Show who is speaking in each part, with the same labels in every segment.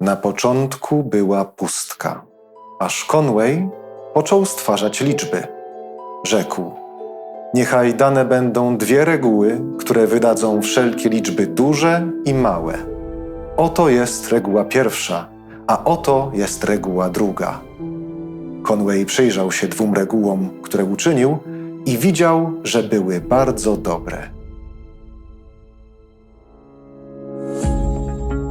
Speaker 1: Na początku była pustka, aż Conway począł stwarzać liczby. Rzekł: Niechaj dane będą dwie reguły, które wydadzą wszelkie liczby duże i małe. Oto jest reguła pierwsza, a oto jest reguła druga. Conway przyjrzał się dwóm regułom, które uczynił, i widział, że były bardzo dobre.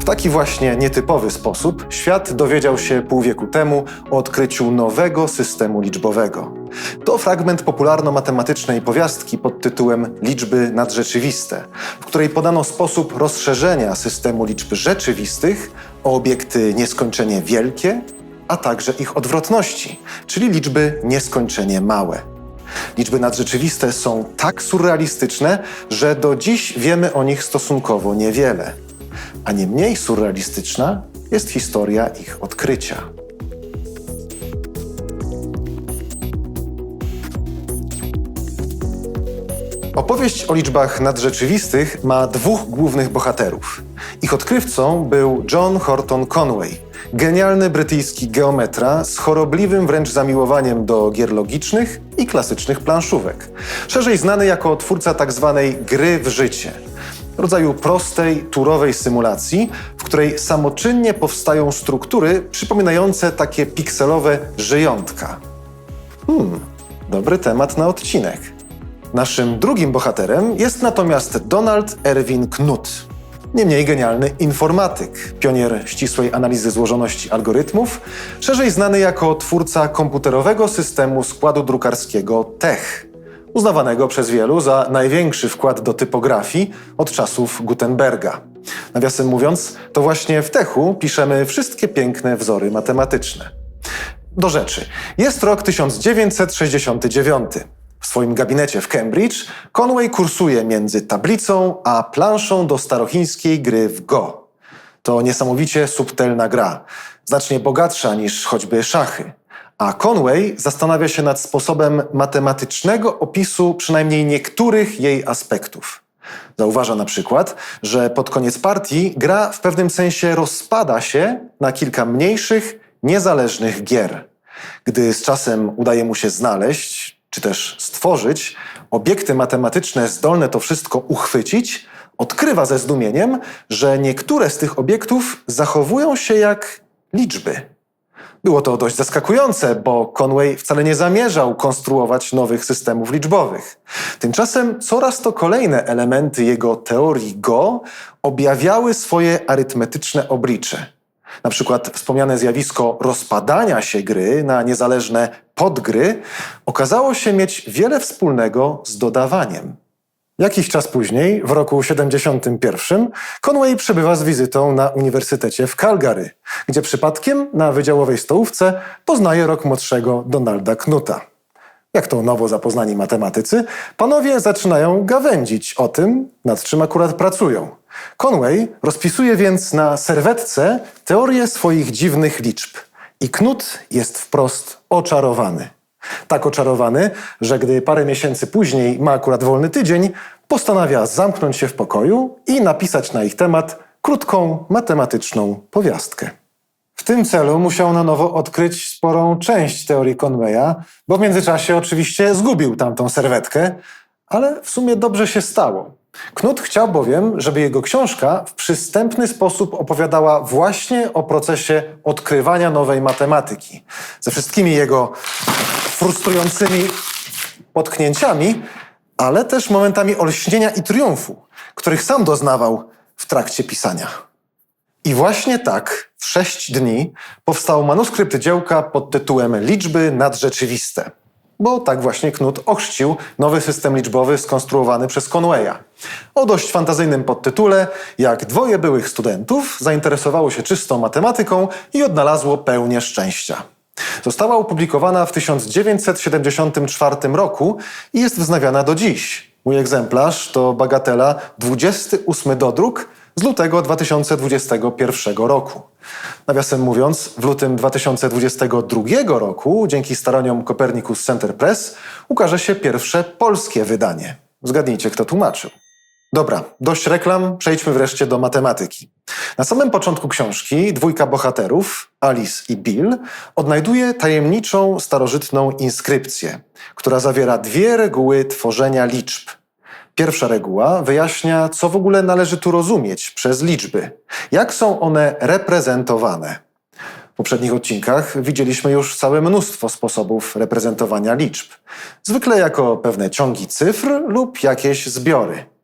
Speaker 1: Taki właśnie nietypowy sposób świat dowiedział się pół wieku temu o odkryciu nowego systemu liczbowego. To fragment popularno-matematycznej powiastki pod tytułem Liczby nadrzeczywiste, w której podano sposób rozszerzenia systemu liczb rzeczywistych o obiekty nieskończenie wielkie, a także ich odwrotności, czyli liczby nieskończenie małe. Liczby nadrzeczywiste są tak surrealistyczne, że do dziś wiemy o nich stosunkowo niewiele. A nie mniej surrealistyczna jest historia ich odkrycia. Opowieść o liczbach nadrzeczywistych ma dwóch głównych bohaterów. Ich odkrywcą był John Horton Conway, genialny brytyjski geometra z chorobliwym wręcz zamiłowaniem do gier logicznych i klasycznych planszówek. Szerzej znany jako twórca tzw. gry w życie rodzaju prostej, turowej symulacji, w której samoczynnie powstają struktury przypominające takie pikselowe żyjątka. Hmm, dobry temat na odcinek. Naszym drugim bohaterem jest natomiast Donald Erwin Knuth. Nie mniej genialny informatyk, pionier ścisłej analizy złożoności algorytmów, szerzej znany jako twórca komputerowego systemu składu drukarskiego TeX, uznawanego przez wielu za największy wkład do typografii od czasów Gutenberga. Nawiasem mówiąc, to właśnie w TeXu piszemy wszystkie piękne wzory matematyczne. Do rzeczy. Jest rok 1969. W swoim gabinecie w Cambridge Conway kursuje między tablicą a planszą do starochińskiej gry w Go. To niesamowicie subtelna gra, znacznie bogatsza niż choćby szachy. A Conway zastanawia się nad sposobem matematycznego opisu przynajmniej niektórych jej aspektów. Zauważa na przykład, że pod koniec partii gra w pewnym sensie rozpada się na kilka mniejszych, niezależnych gier. Gdy z czasem udaje mu się znaleźć, czy też stworzyć obiekty matematyczne zdolne to wszystko uchwycić, odkrywa ze zdumieniem, że niektóre z tych obiektów zachowują się jak liczby. Było to dość zaskakujące, bo Conway wcale nie zamierzał konstruować nowych systemów liczbowych. Tymczasem coraz to kolejne elementy jego teorii Go objawiały swoje arytmetyczne oblicze. Na przykład wspomniane zjawisko rozpadania się gry na niezależne podgry okazało się mieć wiele wspólnego z dodawaniem. Jakiś czas później, w roku 71, Conway przybywa z wizytą na Uniwersytecie w Calgary, gdzie przypadkiem na wydziałowej stołówce poznaje rok młodszego Donalda Knuta. Jak to nowo zapoznani matematycy, panowie zaczynają gawędzić o tym, nad czym akurat pracują. Conway rozpisuje więc na serwetce teorię swoich dziwnych liczb i Knut jest wprost oczarowany. Tak oczarowany, że gdy parę miesięcy później ma akurat wolny tydzień, postanawia zamknąć się w pokoju i napisać na ich temat krótką matematyczną powiastkę. W tym celu musiał na nowo odkryć sporą część teorii Conwaya, bo w międzyczasie oczywiście zgubił tamtą serwetkę, ale w sumie dobrze się stało. Knut chciał bowiem, żeby jego książka w przystępny sposób opowiadała właśnie o procesie odkrywania nowej matematyki. Ze wszystkimi jego frustrującymi potknięciami, ale też momentami olśnienia i triumfu, których sam doznawał w trakcie pisania. I właśnie tak, w sześć dni, powstał manuskrypt dziełka pod tytułem Liczby nadrzeczywiste. Bo tak właśnie Knut ochrzcił nowy system liczbowy skonstruowany przez Conwaya. O dość fantazyjnym podtytule, jak dwoje byłych studentów zainteresowało się czystą matematyką i odnalazło pełnię szczęścia. Została opublikowana w 1974 roku i jest wznawiana do dziś. Mój egzemplarz to bagatela 28 dodruk z lutego 2021 roku. Nawiasem mówiąc, w lutym 2022 roku, dzięki staraniom Copernicus Center Press, ukaże się pierwsze polskie wydanie. Zgadnijcie, kto tłumaczył. Dobra, dość reklam, przejdźmy wreszcie do matematyki. Na samym początku książki dwójka bohaterów, Alice i Bill, odnajduje tajemniczą, starożytną inskrypcję, która zawiera dwie reguły tworzenia liczb. Pierwsza reguła wyjaśnia, co w ogóle należy tu rozumieć przez liczby, jak są one reprezentowane. W poprzednich odcinkach widzieliśmy już całe mnóstwo sposobów reprezentowania liczb, zwykle jako pewne ciągi cyfr lub jakieś zbiory.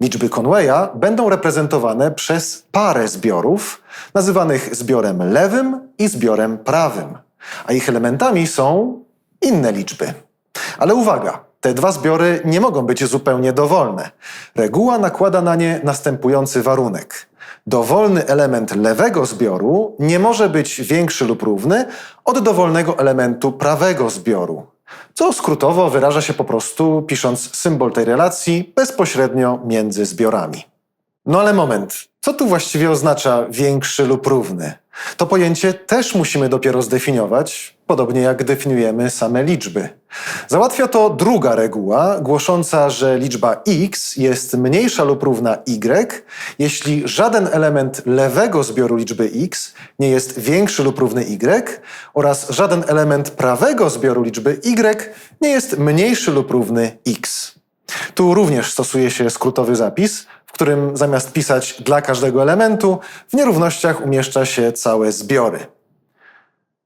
Speaker 1: Liczby Conwaya będą reprezentowane przez parę zbiorów, nazywanych zbiorem lewym i zbiorem prawym, a ich elementami są inne liczby. Ale uwaga, te dwa zbiory nie mogą być zupełnie dowolne. Reguła nakłada na nie następujący warunek. Dowolny element lewego zbioru nie może być większy lub równy od dowolnego elementu prawego zbioru, co skrótowo wyraża się po prostu pisząc symbol tej relacji bezpośrednio między zbiorami. No ale moment, co tu właściwie oznacza większy lub równy? To pojęcie też musimy dopiero zdefiniować, podobnie jak definiujemy same liczby. Załatwia to druga reguła, głosząca, że liczba x jest mniejsza lub równa y, jeśli żaden element lewego zbioru liczby x nie jest większy lub równy y oraz żaden element prawego zbioru liczby y nie jest mniejszy lub równy x. Tu również stosuje się skrótowy zapis, w którym zamiast pisać dla każdego elementu, w nierównościach umieszcza się całe zbiory.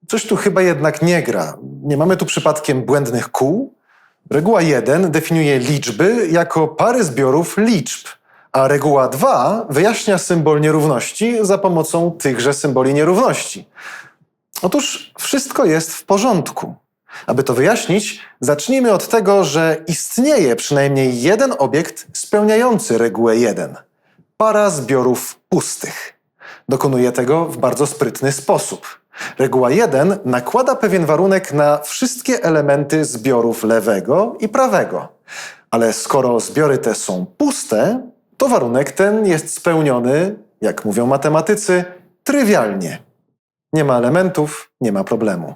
Speaker 1: Coś tu chyba jednak nie gra. Nie mamy tu przypadkiem błędnych kół? Reguła 1 definiuje liczby jako pary zbiorów liczb, a reguła 2 wyjaśnia symbol nierówności za pomocą tychże symboli nierówności. Otóż wszystko jest w porządku. Aby to wyjaśnić, zacznijmy od tego, że istnieje przynajmniej jeden obiekt spełniający regułę 1 para zbiorów pustych. Dokonuje tego w bardzo sprytny sposób. Reguła 1 nakłada pewien warunek na wszystkie elementy zbiorów lewego i prawego. Ale skoro zbiory te są puste, to warunek ten jest spełniony, jak mówią matematycy, trywialnie. Nie ma elementów, nie ma problemu.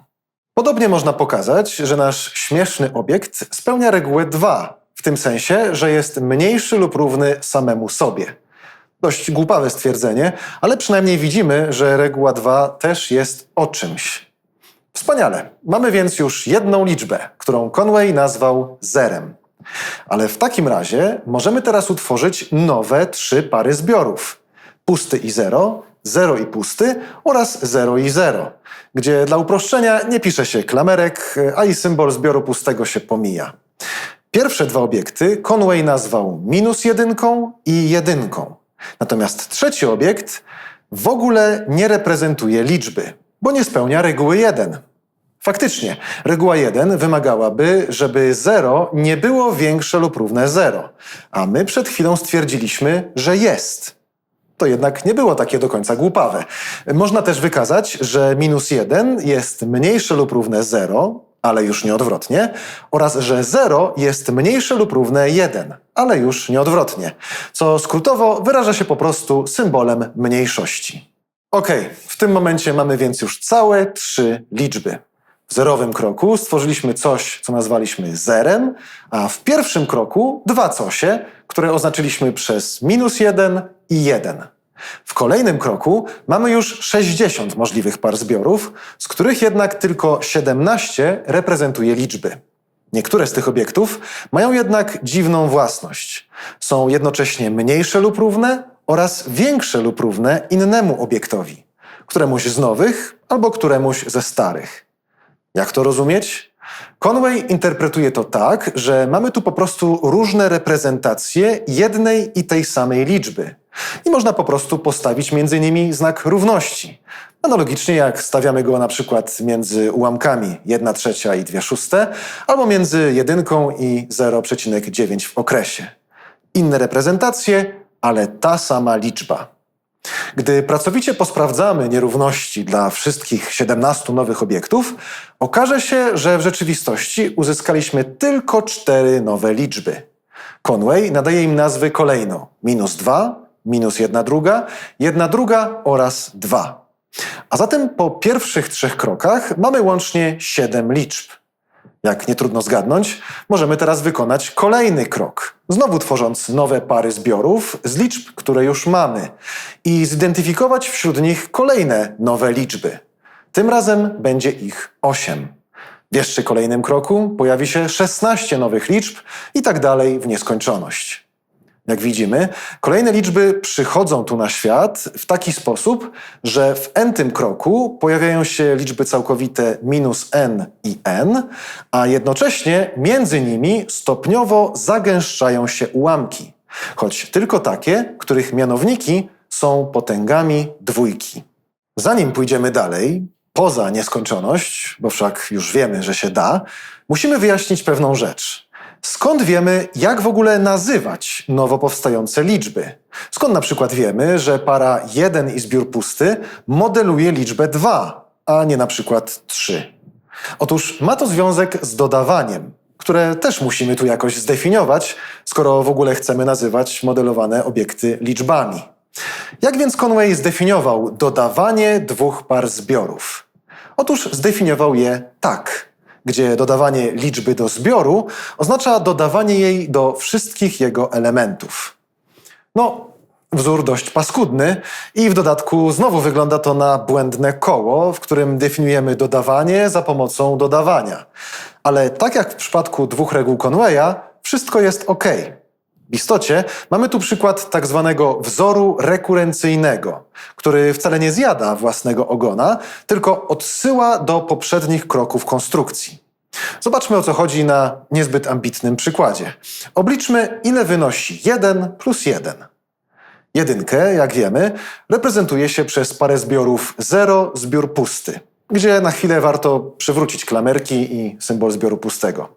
Speaker 1: Podobnie można pokazać, że nasz śmieszny obiekt spełnia regułę 2, w tym sensie, że jest mniejszy lub równy samemu sobie. Dość głupawe stwierdzenie, ale przynajmniej widzimy, że reguła 2 też jest o czymś. Wspaniale. Mamy więc już jedną liczbę, którą Conway nazwał zerem. Ale w takim razie możemy teraz utworzyć nowe trzy pary zbiorów. Pusty i zero, zero i pusty oraz zero i zero, gdzie dla uproszczenia nie pisze się klamerek, a i symbol zbioru pustego się pomija. Pierwsze dwa obiekty Conway nazwał minus jedynką i jedynką. Natomiast trzeci obiekt w ogóle nie reprezentuje liczby, bo nie spełnia reguły 1. Faktycznie, reguła 1 wymagałaby, żeby 0 nie było większe lub równe 0, a my przed chwilą stwierdziliśmy, że jest. To jednak nie było takie do końca głupawe. Można też wykazać, że minus 1 jest mniejsze lub równe 0, ale już nie odwrotnie, oraz że 0 jest mniejsze lub równe 1, ale już nie odwrotnie, co skrótowo wyraża się po prostu symbolem mniejszości. Ok, w tym momencie mamy więc już całe trzy liczby. W zerowym kroku stworzyliśmy coś, co nazwaliśmy zerem, a w pierwszym kroku dwa cosie, które oznaczyliśmy przez minus 1 i 1. W kolejnym kroku mamy już 60 możliwych par zbiorów, z których jednak tylko 17 reprezentuje liczby. Niektóre z tych obiektów mają jednak dziwną własność. Są jednocześnie mniejsze lub równe oraz większe lub równe innemu obiektowi, któremuś z nowych albo któremuś ze starych. Jak to rozumieć? Conway interpretuje to tak, że mamy tu po prostu różne reprezentacje jednej i tej samej liczby. I można po prostu postawić między nimi znak równości. Analogicznie jak stawiamy go na przykład między ułamkami 1 trzecia i 2 szóste, albo między jedynką i 0,9 w okresie. Inne reprezentacje, ale ta sama liczba. Gdy pracowicie posprawdzamy nierówności dla wszystkich 17 nowych obiektów, okaże się, że w rzeczywistości uzyskaliśmy tylko cztery nowe liczby. Conway nadaje im nazwy kolejno minus 2, minus 1 druga, 1 druga oraz 2. A zatem po pierwszych trzech krokach mamy łącznie 7 liczb. Jak nie trudno zgadnąć, możemy teraz wykonać kolejny krok. Znowu tworząc nowe pary zbiorów z liczb, które już mamy i zidentyfikować wśród nich kolejne nowe liczby. Tym razem będzie ich 8. W jeszcze kolejnym kroku pojawi się 16 nowych liczb i tak dalej w nieskończoność. Jak widzimy, kolejne liczby przychodzą tu na świat w taki sposób, że w n-tym kroku pojawiają się liczby całkowite minus n i n, a jednocześnie między nimi stopniowo zagęszczają się ułamki, choć tylko takie, których mianowniki są potęgami dwójki. Zanim pójdziemy dalej, poza nieskończoność, bo wszak już wiemy, że się da, musimy wyjaśnić pewną rzecz. Skąd wiemy, jak w ogóle nazywać nowo powstające liczby? Skąd na przykład wiemy, że para 1 i zbiór pusty modeluje liczbę 2, a nie na przykład 3? Otóż ma to związek z dodawaniem, które też musimy tu jakoś zdefiniować, skoro w ogóle chcemy nazywać modelowane obiekty liczbami. Jak więc Conway zdefiniował dodawanie dwóch par zbiorów? Otóż zdefiniował je tak, gdzie dodawanie liczby do zbioru oznacza dodawanie jej do wszystkich jego elementów. No, wzór dość paskudny i w dodatku znowu wygląda to na błędne koło, w którym definiujemy dodawanie za pomocą dodawania. Ale tak jak w przypadku dwóch reguł Conwaya, wszystko jest ok. W istocie mamy tu przykład tak zwanego wzoru rekurencyjnego, który wcale nie zjada własnego ogona, tylko odsyła do poprzednich kroków konstrukcji. Zobaczmy o co chodzi na niezbyt ambitnym przykładzie. Obliczmy, ile wynosi 1 plus 1. Jedynkę, jak wiemy, reprezentuje się przez parę zbiorów 0, zbiór pusty, gdzie na chwilę warto przywrócić klamerki i symbol zbioru pustego.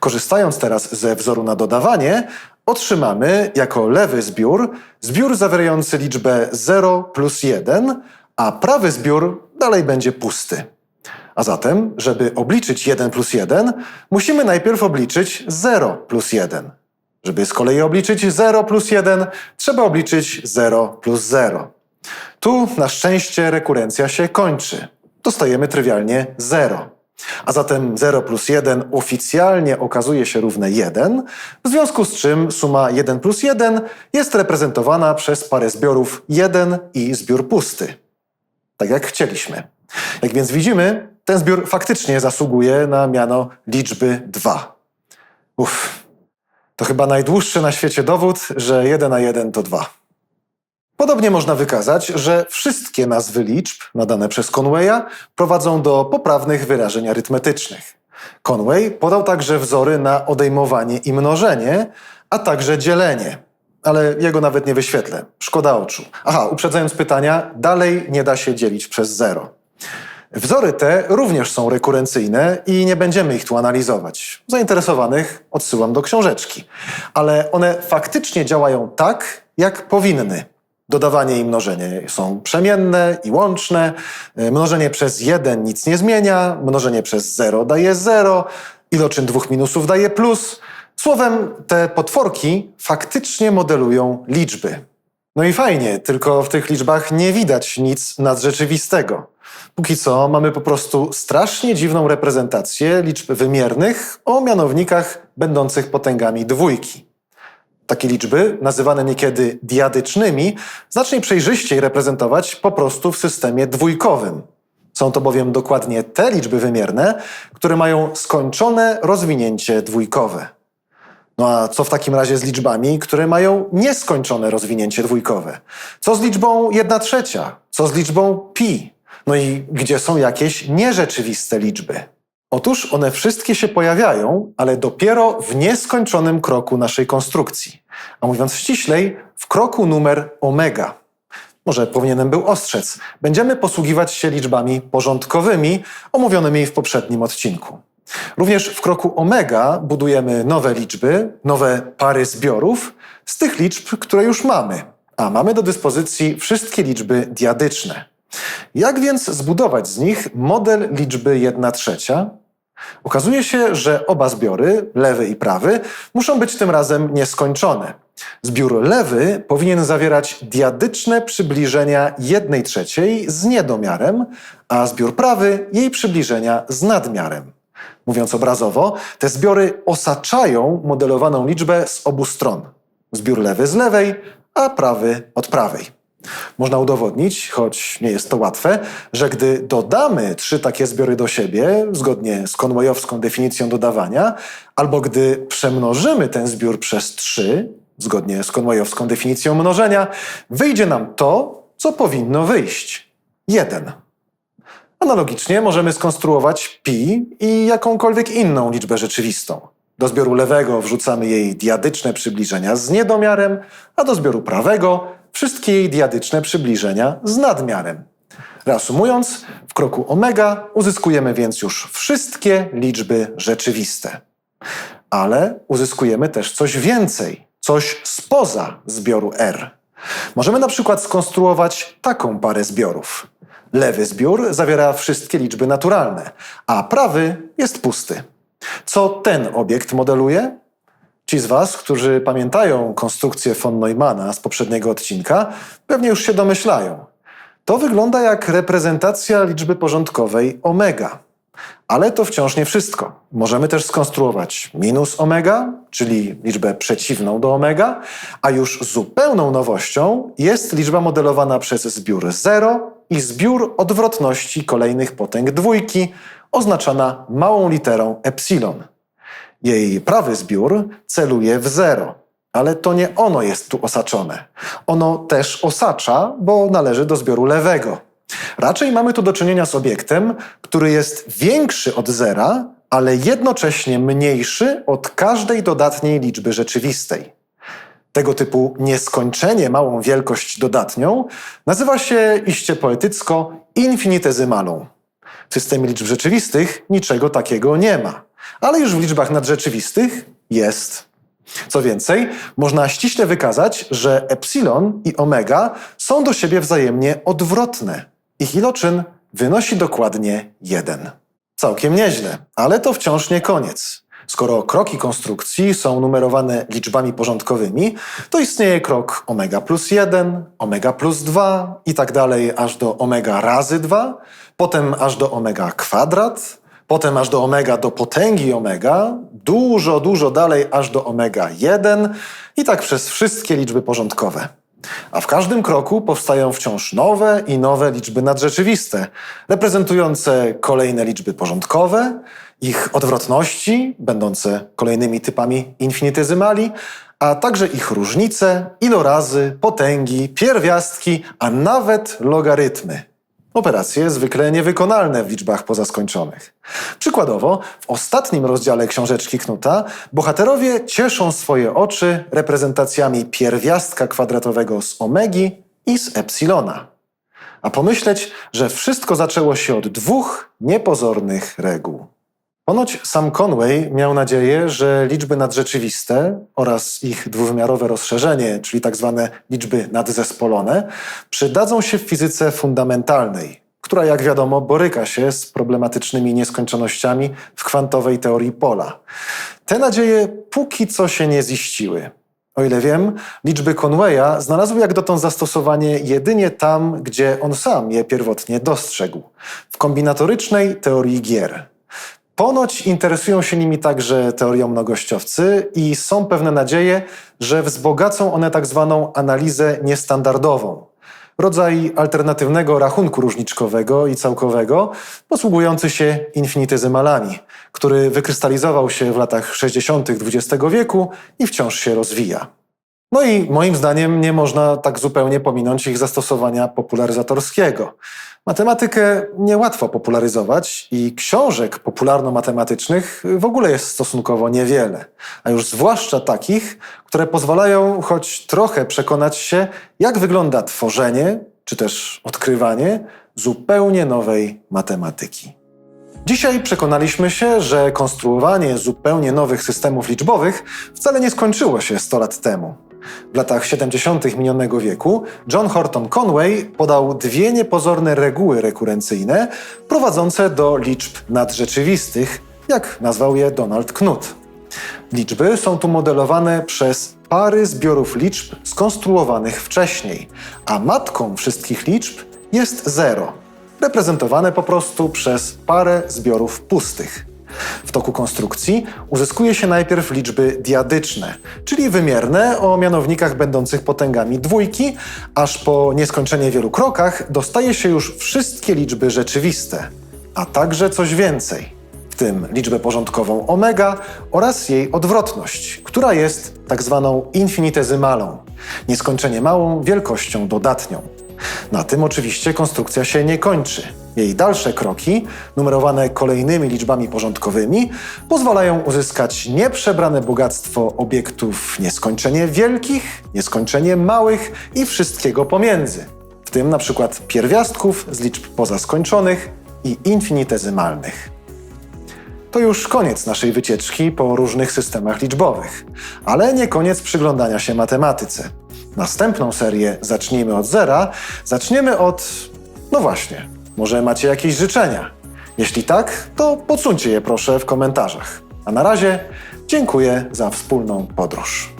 Speaker 1: Korzystając teraz ze wzoru na dodawanie, otrzymamy jako lewy zbiór zbiór zawierający liczbę 0 plus 1, a prawy zbiór dalej będzie pusty. A zatem, żeby obliczyć 1 plus 1, musimy najpierw obliczyć 0 plus 1. Żeby z kolei obliczyć 0 plus 1, trzeba obliczyć 0 plus 0. Tu na szczęście rekurencja się kończy. Dostajemy trywialnie 0. A zatem 0 plus 1 oficjalnie okazuje się równe 1, w związku z czym suma 1 plus 1 jest reprezentowana przez parę zbiorów 1 i zbiór pusty. Tak jak chcieliśmy. Jak więc widzimy, ten zbiór faktycznie zasługuje na miano liczby 2. Uff, to chyba najdłuższy na świecie dowód, że 1 na 1 to 2. Podobnie można wykazać, że wszystkie nazwy liczb nadane przez Conwaya prowadzą do poprawnych wyrażeń arytmetycznych. Conway podał także wzory na odejmowanie i mnożenie, a także dzielenie. Ale jego nawet nie wyświetlę. Szkoda oczu. Aha, uprzedzając pytania, dalej nie da się dzielić przez zero. Wzory te również są rekurencyjne i nie będziemy ich tu analizować. Zainteresowanych odsyłam do książeczki. Ale one faktycznie działają tak, jak powinny. Dodawanie i mnożenie są przemienne i łączne. E, Mnożenie przez 1 nic nie zmienia. Mnożenie przez 0 daje 0. Iloczyn dwóch minusów daje plus. Słowem, te potworki faktycznie modelują liczby. No i fajnie, tylko w tych liczbach nie widać nic nadrzeczywistego. Póki co mamy po prostu strasznie dziwną reprezentację liczb wymiernych o mianownikach będących potęgami dwójki. Takie liczby, nazywane niekiedy diadycznymi, znacznie przejrzyściej reprezentować po prostu w systemie dwójkowym. Są to bowiem dokładnie te liczby wymierne, które mają skończone rozwinięcie dwójkowe. No a co w takim razie z liczbami, które mają nieskończone rozwinięcie dwójkowe? Co z liczbą 1 trzecia? Co z liczbą pi? No i gdzie są jakieś nierzeczywiste liczby? Otóż one wszystkie się pojawiają, ale dopiero w nieskończonym kroku naszej konstrukcji. A mówiąc ściślej, w kroku numer omega. Może powinienem był ostrzec. Będziemy posługiwać się liczbami porządkowymi, omówionymi w poprzednim odcinku. Również w kroku omega budujemy nowe liczby, nowe pary zbiorów z tych liczb, które już mamy. A mamy do dyspozycji wszystkie liczby diadyczne. Jak więc zbudować z nich model liczby 1 trzecia? Okazuje się, że oba zbiory, lewy i prawy, muszą być tym razem nieskończone. Zbiór lewy powinien zawierać diadyczne przybliżenia 1 trzeciej z niedomiarem, a zbiór prawy jej przybliżenia z nadmiarem. Mówiąc obrazowo, te zbiory osaczają modelowaną liczbę z obu stron. Zbiór lewy z lewej, a prawy od prawej. Można udowodnić, choć nie jest to łatwe, że gdy dodamy trzy takie zbiory do siebie, zgodnie z konwojowską definicją dodawania, albo gdy przemnożymy ten zbiór przez trzy, zgodnie z konwojowską definicją mnożenia, wyjdzie nam to, co powinno wyjść. Jeden. Analogicznie możemy skonstruować pi i jakąkolwiek inną liczbę rzeczywistą. Do zbioru lewego wrzucamy jej diadyczne przybliżenia z niedomiarem, a do zbioru prawego wszystkie jej diadyczne przybliżenia z nadmiarem. Reasumując, w kroku omega uzyskujemy więc już wszystkie liczby rzeczywiste. Ale uzyskujemy też coś więcej, coś spoza zbioru R. Możemy na przykład skonstruować taką parę zbiorów. Lewy zbiór zawiera wszystkie liczby naturalne, a prawy jest pusty. Co ten obiekt modeluje? Ci z Was, którzy pamiętają konstrukcję von Neumana z poprzedniego odcinka, pewnie już się domyślają. To wygląda jak reprezentacja liczby porządkowej omega. Ale to wciąż nie wszystko. Możemy też skonstruować minus omega, czyli liczbę przeciwną do omega, a już zupełną nowością jest liczba modelowana przez zbiór 0 i zbiór odwrotności kolejnych potęg dwójki, oznaczana małą literą epsilon. Jej prawy zbiór celuje w zero, ale to nie ono jest tu osaczone. Ono też osacza, bo należy do zbioru lewego. Raczej mamy tu do czynienia z obiektem, który jest większy od zera, ale jednocześnie mniejszy od każdej dodatniej liczby rzeczywistej. Tego typu nieskończenie małą wielkość dodatnią nazywa się iście poetycko infinitezymalą. W systemie liczb rzeczywistych niczego takiego nie ma, ale już w liczbach nadrzeczywistych jest. Co więcej, można ściśle wykazać, że epsilon i omega są do siebie wzajemnie odwrotne. Ich iloczyn wynosi dokładnie 1. Całkiem nieźle, ale to wciąż nie koniec. Skoro kroki konstrukcji są numerowane liczbami porządkowymi, to istnieje krok omega plus 1, omega plus 2 i tak dalej aż do omega razy 2, potem aż do omega kwadrat, potem aż do omega do potęgi omega, dużo, dużo dalej aż do omega 1 i tak przez wszystkie liczby porządkowe. A w każdym kroku powstają wciąż nowe i nowe liczby nadrzeczywiste, reprezentujące kolejne liczby porządkowe, ich odwrotności, będące kolejnymi typami infinitezymali, a także ich różnice, ilorazy, potęgi, pierwiastki, a nawet logarytmy. Operacje zwykle niewykonalne w liczbach pozaskończonych. Przykładowo, w ostatnim rozdziale książeczki Knuta bohaterowie cieszą swoje oczy reprezentacjami pierwiastka kwadratowego z omegi i z epsilona. A pomyśleć, że wszystko zaczęło się od dwóch niepozornych reguł. Ponoć sam Conway miał nadzieję, że liczby nadrzeczywiste oraz ich dwuwymiarowe rozszerzenie, czyli tak zwane liczby nadzespolone, przydadzą się w fizyce fundamentalnej, która jak wiadomo boryka się z problematycznymi nieskończonościami w kwantowej teorii pola. Te nadzieje póki co się nie ziściły. O ile wiem, liczby Conwaya znalazły jak dotąd zastosowanie jedynie tam, gdzie on sam je pierwotnie dostrzegł w kombinatorycznej teorii gier. Ponoć interesują się nimi także teorią mnogościowcy i są pewne nadzieje, że wzbogacą one tak zwaną analizę niestandardową. Rodzaj alternatywnego rachunku różniczkowego i całkowego, posługujący się infinitezymalami, który wykrystalizował się w latach 60. XX wieku i wciąż się rozwija. No i moim zdaniem nie można tak zupełnie pominąć ich zastosowania popularyzatorskiego. Matematykę niełatwo popularyzować i książek popularno-matematycznych w ogóle jest stosunkowo niewiele, a już zwłaszcza takich, które pozwalają choć trochę przekonać się, jak wygląda tworzenie czy też odkrywanie zupełnie nowej matematyki. Dzisiaj przekonaliśmy się, że konstruowanie zupełnie nowych systemów liczbowych wcale nie skończyło się 100 lat temu. W latach 70. minionego wieku John Horton Conway podał dwie niepozorne reguły rekurencyjne prowadzące do liczb nadrzeczywistych, jak nazwał je Donald Knuth. Liczby są tu modelowane przez pary zbiorów liczb skonstruowanych wcześniej, a matką wszystkich liczb jest zero, reprezentowane po prostu przez parę zbiorów pustych. W toku konstrukcji uzyskuje się najpierw liczby diadyczne, czyli wymierne o mianownikach będących potęgami dwójki, aż po nieskończenie wielu krokach dostaje się już wszystkie liczby rzeczywiste, a także coś więcej, w tym liczbę porządkową omega oraz jej odwrotność, która jest tak zwaną infinitezymalą, nieskończenie małą wielkością dodatnią. Na tym oczywiście konstrukcja się nie kończy. Jej dalsze kroki, numerowane kolejnymi liczbami porządkowymi, pozwalają uzyskać nieprzebrane bogactwo obiektów nieskończenie wielkich, nieskończenie małych i wszystkiego pomiędzy, w tym na przykład pierwiastków z liczb pozaskończonych i infinitezymalnych. To już koniec naszej wycieczki po różnych systemach liczbowych, ale nie koniec przyglądania się matematyce. Następną serię Zacznijmy od zera zaczniemy od. No właśnie, może macie jakieś życzenia? Jeśli tak, to podsuńcie je proszę w komentarzach. A na razie dziękuję za wspólną podróż.